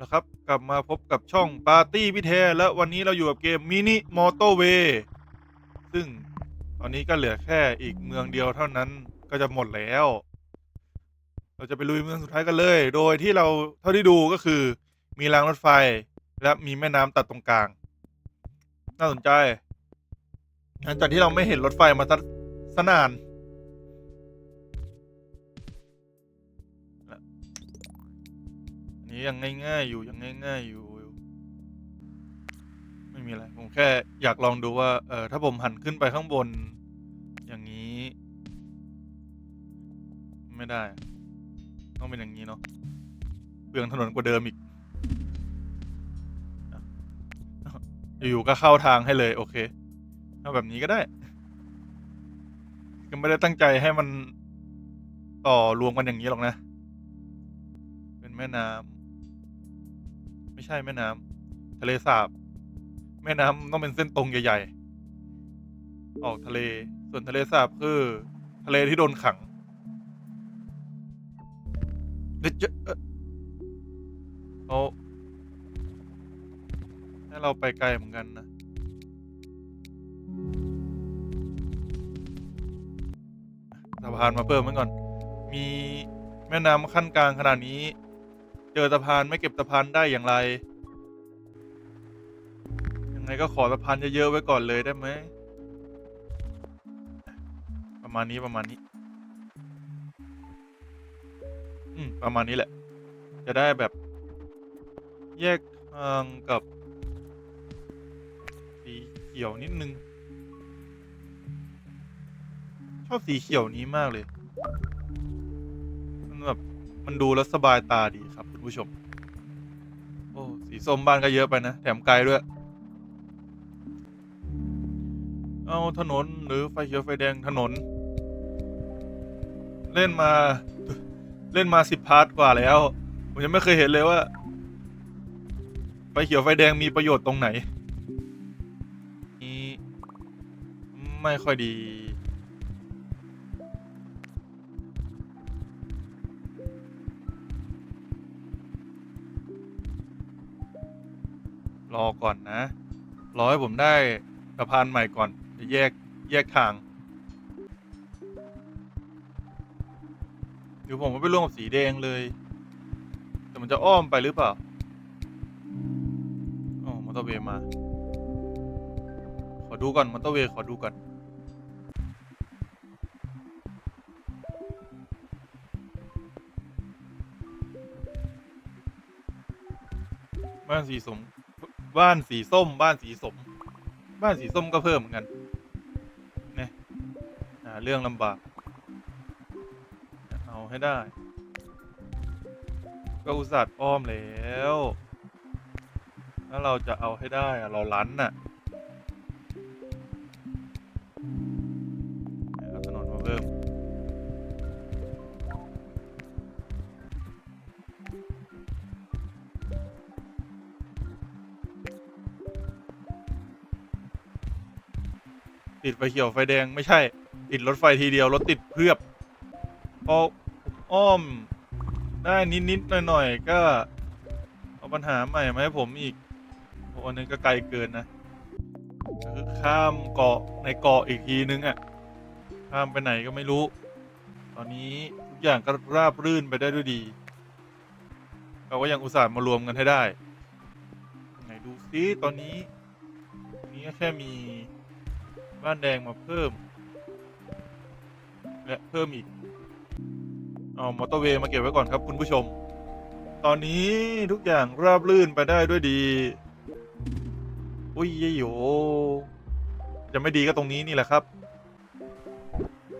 นะครับ กลับมาพบกับช่องปาร์ตี้พิเทและวันนี้เราอยู่กับเกมมินิมอเตอร์เวย์ซึ่งตอนนี้ก็เหลือแค่อีกเมืองเดียวเท่านั้นก็จะหมดแล้ว เราจะไปลุยเมืองสุดท้ายกันเลย โดยที่เราเท่าที่ดูก็คือ มีรางรถไฟและมีแม่น้ำตัดตรงกลาง น่าสนใจหลังจากที่เราไม่เห็นรถไฟมาสักสกนาน ยังง่ายๆอยู่ยังง่าย ๆ อยู่ ไม่มีอะไรผมแค่อยากลองดูว่า เออถ้าผมหันขึ้นไปข้างบน อย่างนี้ ไม่ได้ ต้องเป็นอย่างนี้เนาะเปลืองถนนกว่าเดิมอีกอยู่ๆก็เข้าทางให้เลย โอเคเอาแบบนี้ก็ได้ก็ไม่ได้ตั้งใจให้มันต่อรวมกันอย่างนี้หรอกนะ เป็นแม่น้ำ ใช่แม่น้ำทะเลสาบ แม่น้ำต้องเป็นเส้นตรงใหญ่ๆ ออกทะเล ส่วนทะเลสาบคือ ทะเลที่โดนขังเดี๋ยวจะเอาให้เราไปไกลเหมือนกันนะสะพานมาเพิ่มไว้ก่อน มีแม่น้ำขั้นกลางขนาดนี้ เจอสะพานไม่เก็บสะพานได้อย่างไร ยังไงก็ขอสะพานเยอะๆไว้ก่อนเลยได้ไหม ประมาณนี้ประมาณนี้ อืม ประมาณนี้แหละ จะได้แบบ แยกทางกับ สีเขียวนิดนึง ชอบสีเขียวนี้มากเลย มันดูแล้วสบายตาดีครับคุณผู้ชม โอ้สีส้มบ้านก็เยอะไปนะ แถมไกลด้วย เอาถนนหรือไฟเขียวไฟแดงถนน เล่นมา เล่นมาสิบพาร์ทกว่าแล้ว ผมยังไม่เคยเห็นเลยว่า ไฟเขียวไฟแดงมีประโยชน์ตรงไหน นี่ไม่ค่อยดี รอก่อนนะ รอให้ผมได้สะพานใหม่ก่อนจะแยกแยกทาง เดี๋ยวผมไม่ไปร่วมกับสีแดงเลย แต่มันจะอ้อมไปหรือเปล่าอ๋อมอเตอร์เวย์มา ขอดูก่อนมอเตอร์เวย์ขอดูก่อนบ้านสีสม บ้านสีส้ม บ้านสีสม บ้านสีส้มก็เพิ่มเหมือนกันเนี่ยเรื่องลำบาก เอาให้ได้ ก็อุตส่าห์อ้อมแล้ว ถ้าเราจะเอาให้ได้อะเราลั้นน่ะ ติดไฟเขียวไฟแดงไม่ใช่ ติดรถไฟทีเดียวรถติดเพือบพออ้อมได้นิดๆหน่อยๆก็ เอาปัญหาใหม่มาให้ผมอีกโอ้อันนี้ก็ไกลเกินนะคือข้ามเกาะในเกาะอีกทีนึงอะ่ะข้ามไปไหนก็ไม่รู้ ตอนนี้ทุกอย่างก็ราบรื่นไปได้ด้วยดี เราก็ยังอุตส่าห์มารวมกันให้ได้ ไหนดูซิตอนนี้ นี้แค่มี บ้านแดงมาเพิ่ม และเพิ่มอีก เอามอเตอร์เวย์มาเก็บไว้ก่อนครับคุณผู้ชม ตอนนี้ทุกอย่างราบรื่นไปได้ด้วยดี อุ้ยเยโยจะไม่ดีก็ตรงนี้นี่แหละครับ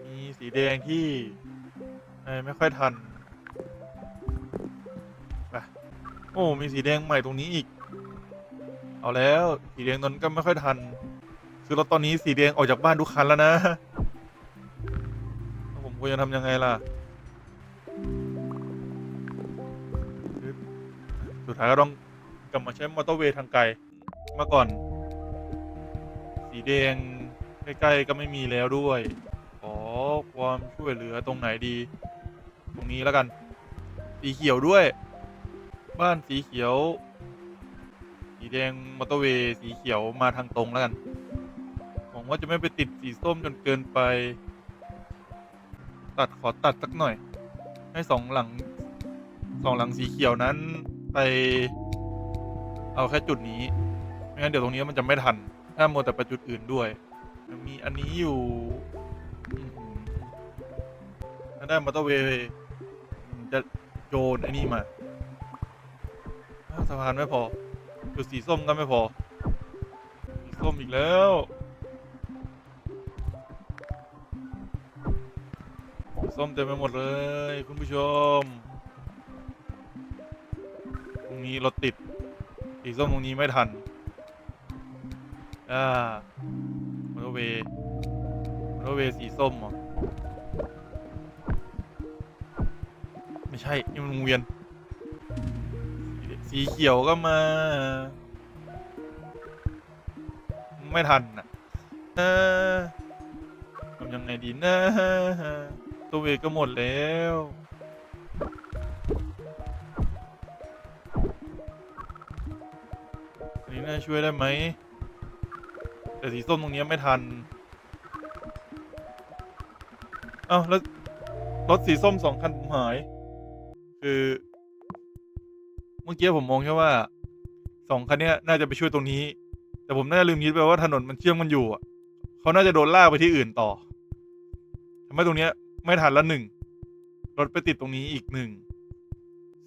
มีสีแดงที่ไม่ค่อยทันไปโอ้ มีสีแดงใหม่ตรงนี้อีก เอาแล้ว สีแดงนั้นก็ไม่ค่อยทัน คือรถตอนนี้สีแดงออกจากบ้านทุกคันแล้วนะผมควรจะทำยังไงล่ะ สุดท้ายก็ต้องกลับมาใช้มอเตอร์เวย์ทางไกลมื่อก่อน สีแดงใกล้ๆก็ไม่มีแล้วด้วย ขอความช่วยเหลือตรงไหนดี ตรงนี้แล้วกัน สีเขียวด้วย บ้านสีเขียว สีแดงมอเตอร์เวย์สีเขียวมาทางตรงแล้วกัน งว่าจะไม่ไปติดสีส้มจนเกินไป ตัดขอตัดสักหน่อย ให้สองหลังสองหลังสีเขียวนั้นไป เอาแค่จุดนี้ไม่งั้นเดี๋ยวตรงนี้มันจะไม่ทัน ถ้าโมวแต่ไปจุดอื่นด้วย มันมีอันนี้อยู่ถ้าได้มอเตอร์เวย์จะโยนไอ้นี่มาสะพานไม่พอ จุดสีส้มก็ไม่พอ สีส้มอีกแล้ว ส้มเต็มไปหมดเลย คุณผู้ชม ตรงนี้รถติด สีส้มตรงนี้ไม่ทัน อ่ามอเตอร์เวย์มอเตอร์เวย์สีส้มเหรอ ไม่ใช่ นี่มันวงเวียน สีสีเขียวก็มา ไม่ทันอะ เออทำยังไงดีนะ ตัวเวย์ก็หมดแล้ว อันนี้น่าช่วยได้ไหม แต่สีส้มตรงนี้ไม่ทัน เอ้าแล้วรถสีส้มสองคันผมหาย คือ เมื่อกี้ผมมองแค่ว่าสองคันเนี้ยน่าจะไปช่วยตรงนี้ แต่ผมน่าจะลืมคิดไปว่าถนนมันเชื่อมกันอยู่อะ เขาน่าจะโดนล่าไปที่อื่นต่อทำให้ตรงเนี้ย ไม่ทันละหนึ่งรถไปติดตรงนี้อีกหนึ่ง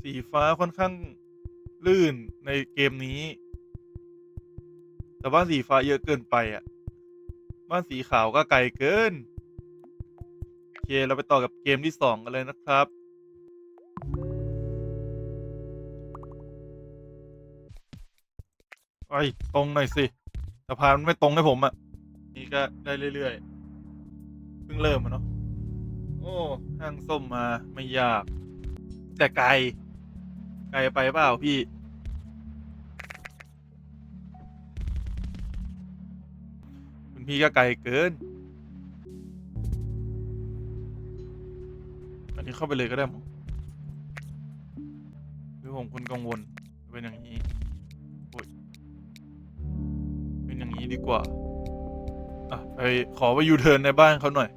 สีฟ้าค่อนข้างลื่นในเกมนี้ แต่บ้านสีฟ้าเยอะเกินไปอะบ้านสีขาวก็ไกลเกิน โอเค เราไปต่อกับเกมที่สองกันเลยนะครับ ไอ้ตรงหน่อยสิสะพานมันไม่ตรงให้ผมอะ นี่ก็ได้เรื่อยๆ เพิ่งเริ่มอะเนาะ อ้ห้างส้มมาไม่ยาก แต่ไกล ไกลไปเปล่าพี่ คุณพี่ก็ไกลเกิน อันนี้เข้าไปเลยก็ได้มั้งหรือผมคุณกังวลเป็นอย่างนี้โอ้ยเป็นอย่างนี้ดีกว่า อะ ไปขอไปยูเทิร์นในบ้านเขาหน่อย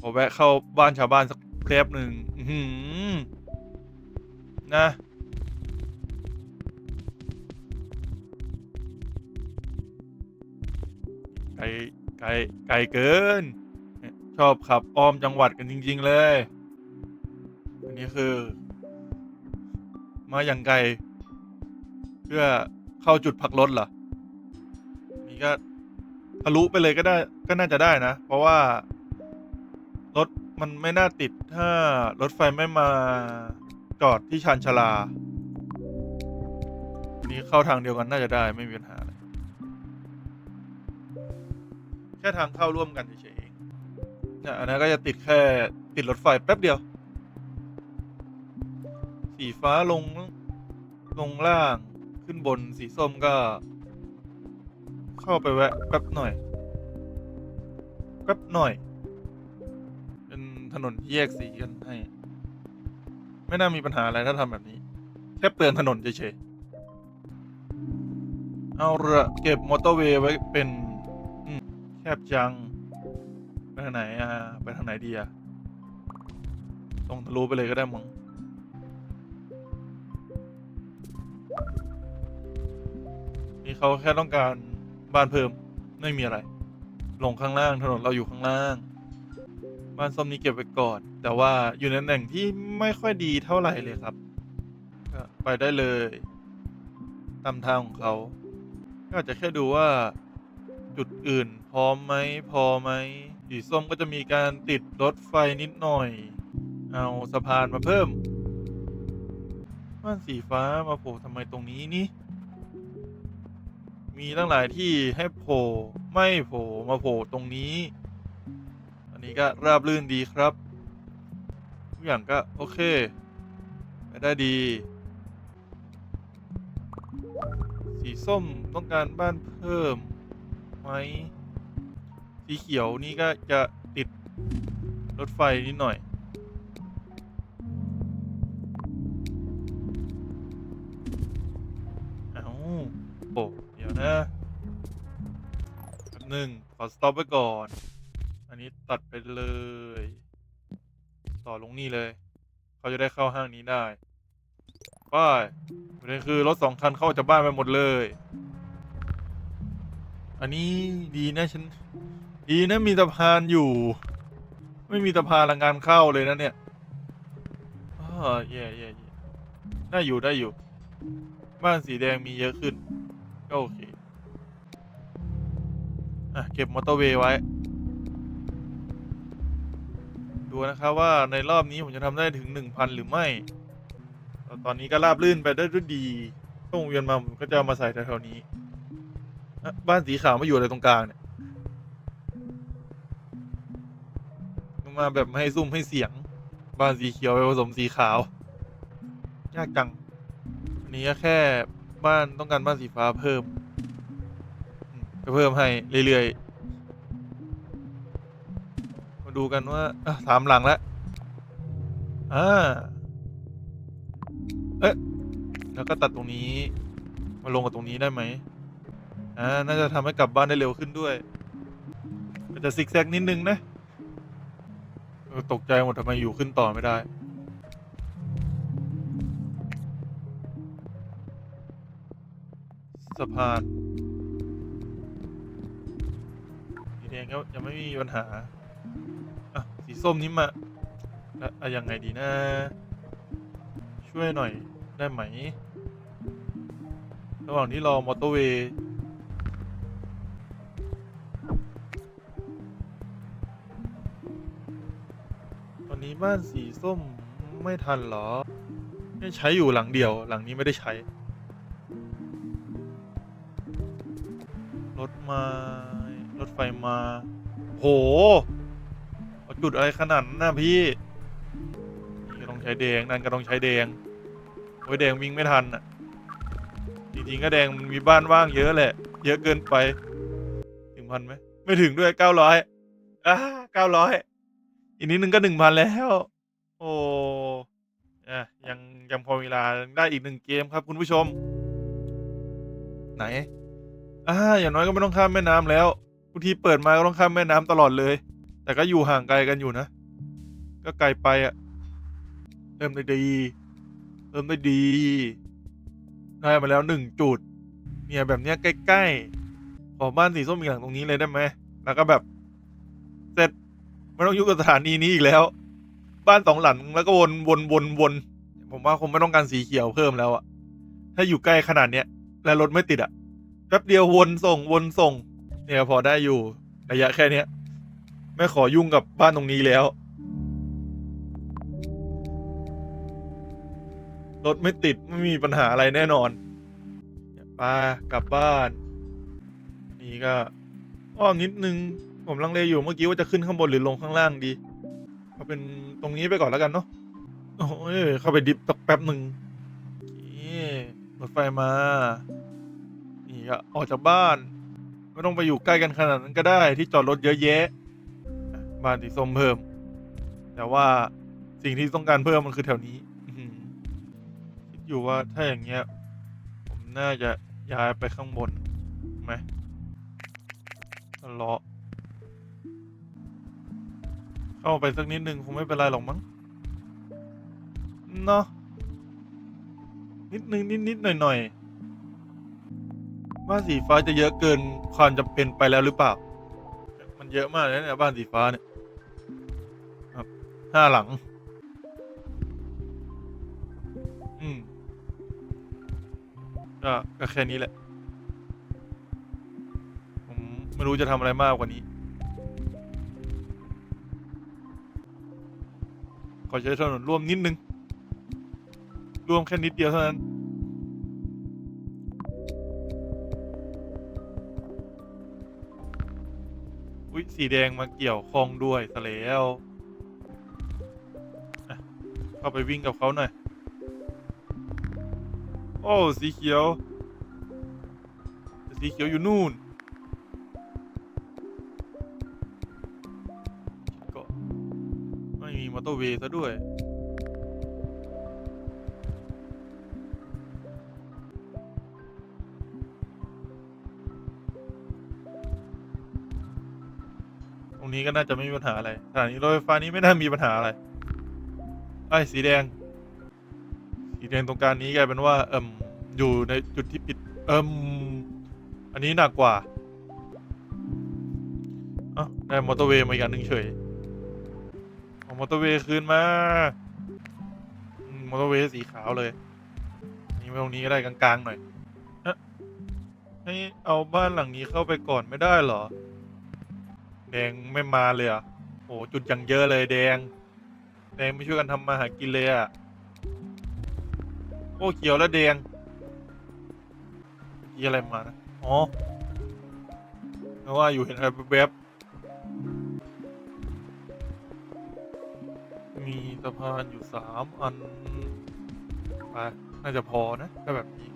ขอแวะเข้าบ้านชาวบ้านสักแป๊บหนึ่งหือนะ ไกลไกลไกลเกิน ชอบขับอ้อมจังหวัดกันจริง ๆ เลย อันนี้คือ มาอย่างไกล เพื่อเข้าจุดพักรถเหรอ นี่ก็ทะลุไปเลยก็ได้ก็น่าจะได้นะ เพราะว่า รถมันไม่น่าติดถ้า รถไฟไม่มาจอดที่ชานชาลา นี่เข้าทางเดียวกันน่าจะได้ไม่มีปัญหาอะไรแค่ทางเข้าร่วมกันเฉยๆเองเนี่ยอันนั้นก็จะติดแค่ติดรถไฟแป๊บเดียว สีฟ้าลงลงล่างขึ้นบนสีส้มก็ เข้าไปแวะแป๊บหน่อย แป๊บหน่อย ถนนที่แยกสีกันให้ ไม่น่ามีปัญหาอะไรถ้าทำแบบนี้ แค่เปลือนถนนเฉยๆเอาละเก็บมอเตอร์เวย์ไว้เป็นแคบจัง ไปทางไหนอะไปทางไหนดีอะตรงทะลุไปเลยก็ได้มั้งนี่เขาแค่ต้องการบ้านเพิ่มไม่มีอะไร ลงข้างล่างถนนเราอยู่ข้างล่าง บ้านส้มนี้เก็บไว้ก่อน แต่ว่าอยู่ในตำแหน่งที่ไม่ค่อยดีเท่าไหร่เลยครับก็ไปได้เลยตามทางของเขาก็อาจจะแค่ดูว่าจุดอื่น พร้อมไหมพอไหมสีส้มก็จะมีการติดรถไฟนิดหน่อย เอาสะพานมาเพิ่มบ้านสีฟ้ามาโผล่ทำไมตรงนี้นี่ มีตั้งหลายที่ให้โผล่ไม่โผล่มาโผล่ตรงนี้ อันนี้ก็ราบรื่นดีครับ ทุกอย่างก็โอเคไปได้ดี สีส้มต้องการบ้านเพิ่มไหมสีเขียวนี่ก็จะติดรถไฟนิดหน่อยเดี๋ยวนะแป๊บหนึ่งขอสต็อปไว้ก่อน นนี้ตัดไปเลย ต่อลงนี่เลย เขาจะได้เข้าห้างนี้ได้ไป้ายประเด็นคือรถสองคันเข้าจากบ้านไปหมดเลย อันนี้ดีนะฉัน ดีนะมีสะพานอยู่ ไม่มีสะพานแรงงานเข้าเลยนะเนี่ยอ๋อแย่แย่แย่ได้อยู่ได้อยู่ บ้านสีแดงมีเยอะขึ้น ก็โอเค อะ เก็บมอเตอร์เวย์ไว้ ดูนะครับว่าในรอบนี้ผมจะทำได้ถึงหนึ่งพันหรือไม่ ตอนนี้ก็ราบลื่นไปได้ด้วยดีต้องเวียนมาผมก็จะเอามาใส่แถวๆนี้บ้านสีขาวมาอยู่อะไรตรงกลางเนี่ยมาแบบให้ซุ่มให้เสียง บ้านสีเขียวไปผสมสีขาวยากจังอันนี้ก็แค่บ้านต้องการบ้านสีฟ้าเพิ่ม ก็เพิ่มให้เรื่อยๆ ดูกันว่าอะสามหลังแล้วอ่าเอ๊ะแล้วก็ตัดตรงนี้ มาลงกับตรงนี้ได้ไหมอ่าน่าจะทำให้กลับบ้านได้เร็วขึ้นด้วยก็จะซิกแซกนิดนึงนะเออตกใจหมดทำไมอยู่ขึ้นต่อไม่ได้ สะพานสีแดงก็ยังไม่มีปัญหา ส้มนี้มาแล้วอะยังไงดีนะ ช่วยหน่อยได้ไหม ระหว่างที่รอมอเตอร์เวย์ตอนนี้บ้านสีส้มไม่ทันเหรอไม่ใช้อยู่หลังเดียว หลังนี้ไม่ได้ใช้ รถมา รถไฟมา โห เอาจุดอะไรขนาดนั้นนะพี่นี่ก็ต้องใช้แดงนั่นก็ต้องใช้แดงโอ้ยแดงวิ่งไม่ทันอะจริงๆก็แดงมันมีบ้านว่างเยอะแหละ เยอะเกินไปถึงพันไหมไม่ถึงด้วยเก้าร้อยอ่าเก้าร้อยอีกนิดนึงก็หนึ่งพันแล้ว โอ้อะยังยังพอเวลาได้อีกหนึ่งเกมครับคุณผู้ชม ไหนอ่าอย่างน้อยก็ไม่ต้องข้ามแม่น้ำแล้วบางทีเปิดมาก็ต้องข้ามแม่น้ำตลอดเลย แต่ก็อยู่ห่างไกลกันอยู่นะ ก็ไกลไปอะเริ่มได้ดีเริ่มได้ดีได้มาแล้วหนึ่งจุด เนี่ยแบบเนี้ยใกล้ๆขอบ้านสีส้มอีกหลังตรงนี้เลยได้ไหมแล้วก็แบบเสร็จไม่ต้องยุ่งกับสถานีนี้อีกแล้ว บ้านสองหลังแล้วก็วนวนวนวนผมว่าคงไม่ต้องการสีเขียวเพิ่มแล้วอะถ้าอยู่ใกล้ขนาดเนี้ยและรถไม่ติดอะแป๊บเดียววนส่งวนส่ง เนี่ยพอได้อยู่ระยะแค่เนี้ย ไม่ขอยุ่งกับบ้านตรงนี้แล้ว รถไม่ติด ไม่มีปัญหาอะไรแน่นอนไปกลับบ้าน นี่ก็อ้อมนิดนึง ผมลังเลอยู่เมื่อกี้ว่าจะขึ้นข้างบนหรือลงข้างล่างดีเอาเป็นตรงนี้ไปก่อนแล้วกันเนาะโอ้ยเข้าไปดิฟสักแป๊บหนึ่งนี่รถไฟมา นี่ก็ออกจากบ้าน ไม่ต้องไปอยู่ใกล้กันขนาดนั้นก็ได้ที่จอดรถเยอะแยะ บ้านสีส้มเพิ่ม แต่ว่าสิ่งที่ต้องการเพิ่มมันคือแถวนี้คิดอยู่ว่าถ้าอย่างเงี้ย ผมน่าจะย้ายไปข้างบนไหมเลาะเข้าไปสักนิดนึงคงไม่เป็นไรหรอกมั้งเนาะนิดนึงนิดนิดหน่อยหน่อยบ้านสีฟ้าจะเยอะเกินความจำเป็นไปแล้วหรือเปล่า มันเยอะมากเลยเนี่ยบ้านสีฟ้าเนี่ย ห้าหลัง อืมก็ก็แค่นี้แหละ ผมไม่รู้จะทำอะไรมากกว่านี้ ขอใช้ถนนร่วมนิดนึง ร่วมแค่นิดเดียวเท่านั้น อุ๊ยสีแดงมาเกี่ยวข้องด้วยซะแล้ว เข้าไปวิ่งกับเขาหน่อย โอ้ สีเขียว สีเขียวอยู่นู่นก็ไม่มีมอเตอร์เวย์ซะด้วยตรงนี้ก็น่าจะไม่มีปัญหาอะไรสถานีรถไฟฟ้านี้ไม่น่ามีปัญหาอะไร ไอ้สีแดง สีแดงตรงกลางนี้กลายเป็นว่า เอิมอยู่ในจุดที่ปิด เอิมอันนี้หนักกว่าเอ้ได้มอเตอร์เวย์มาอีกอันหนึ่งเฉยเอามอเตอร์เวย์คืนมามอเตอร์เวย์สีขาวเลย นี่ตรงนี้ก็ได้กลางๆหน่อยให้เอาบ้านหลังนี้เข้าไปก่อนไม่ได้เหรอ แดงไม่มาเลยอะโอ้จุดย่างเยอะเลยแดง แดงไม่ช่วยกันทำมาหากินเลยอะ โอ้เขียวแล้วแดงมีอะไรมานะ อ๋อนึกว่าอยู่เห็นอะไรแวบๆมีสะพานอยู่สามอันไปน่าจะพอนะถ้าแบบนี้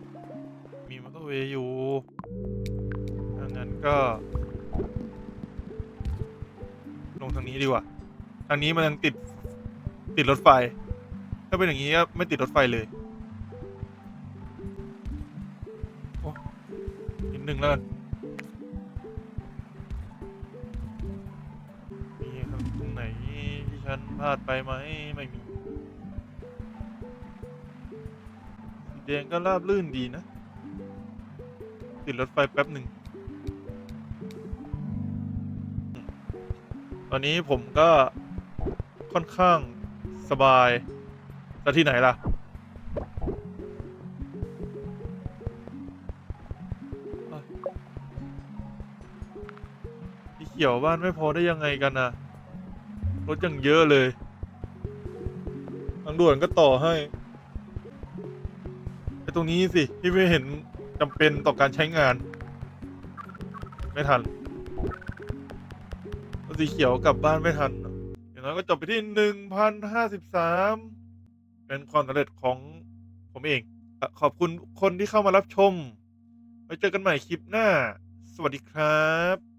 มีมอเตอร์เวย์อยู่ดังนั้นก็ ลงทางนี้ดีกว่า ทางนี้มันยังติด ติดรถไฟ ถ้าเป็นอย่างนี้ก็ไม่ติดรถไฟเลยโอ้นิดนึงแล้วกันมีครับตรงไหนที่ฉันพลาดไปไหมไม่มีสีแดงก็ราบลื่นดีนะ ติดรถไฟแป๊บหนึ่งตอนนี้ผมก็ค่อนข้าง สบายแต่ที่ไหนล่ะ ที่เขียวบ้านไม่พอได้ยังไงกันนะรถยังเยอะเลย ทางด่วนก็ต่อให้ไอ้ตรงนี้สิ ที่ไม่เห็นจำเป็นต่อการใช้งาน ไม่ทันรถสีเขียวกลับบ้านไม่ทัน อย่างน้อยก็จบไปที่หนึ่งพันห้าสิบสามเป็นความสำเร็จของผมเอง ขอบคุณคนที่เข้ามารับชม ไว้เจอกันใหม่คลิปหน้า สวัสดีครับ